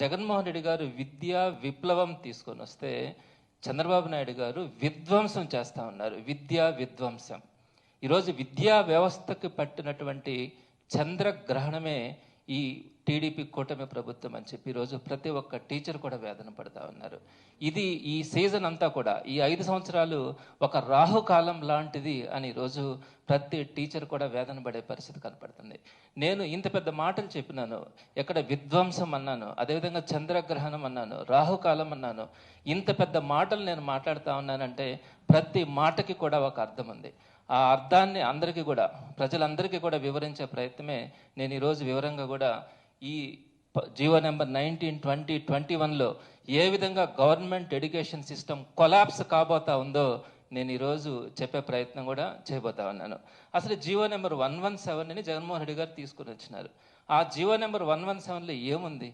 జగన్మోహన్ రెడ్డి గారు విద్యా విప్లవం తీసుకొని వస్తే చంద్రబాబు నాయుడు గారు విధ్వంసం చేస్తా ఉన్నారు. విద్యా విధ్వంసం. ఈరోజు విద్యా వ్యవస్థకు పట్టినటువంటి చంద్రగ్రహణమే ఈ టీడీపీ కూటమి ప్రభుత్వం అని చెప్పి ఈరోజు ప్రతి ఒక్క టీచర్ కూడా వేదన పడతా ఉన్నారు. ఇది ఈ సీజన్ అంతా కూడా ఈ ఐదు సంవత్సరాలు ఒక రాహుకాలం లాంటిది అని ఈరోజు ప్రతి టీచర్ కూడా వేదన పడే పరిస్థితి కనపడుతుంది. నేను ఇంత పెద్ద మాటలు చెప్పినాను ఎక్కడ విధ్వంసం అన్నాను అదేవిధంగా చంద్రగ్రహణం అన్నాను రాహుకాలం అన్నాను ఇంత పెద్ద మాటలు నేను మాట్లాడుతా ఉన్నానంటే ప్రతి మాటకి కూడా ఒక అర్థం ఉంది. ఆ అర్థాన్ని అందరికీ కూడా ప్రజలందరికీ కూడా వివరించే ప్రయత్నమే నేను ఈరోజు వివరంగా కూడా ఈ GO number nineteen twenty twenty వన్లో ఏ విధంగా గవర్నమెంట్ ఎడ్యుకేషన్ సిస్టమ్ కొలాప్స్ కాబోతా ఉందో నేను ఈరోజు చెప్పే ప్రయత్నం కూడా చేయబోతా ఉన్నాను. అసలు GO number one one seven అని జగన్మోహన్ రెడ్డి గారు తీసుకుని వచ్చినారు. ఆ జీవో నెంబర్ వన్ వన్ సెవెన్లో ఏముంది?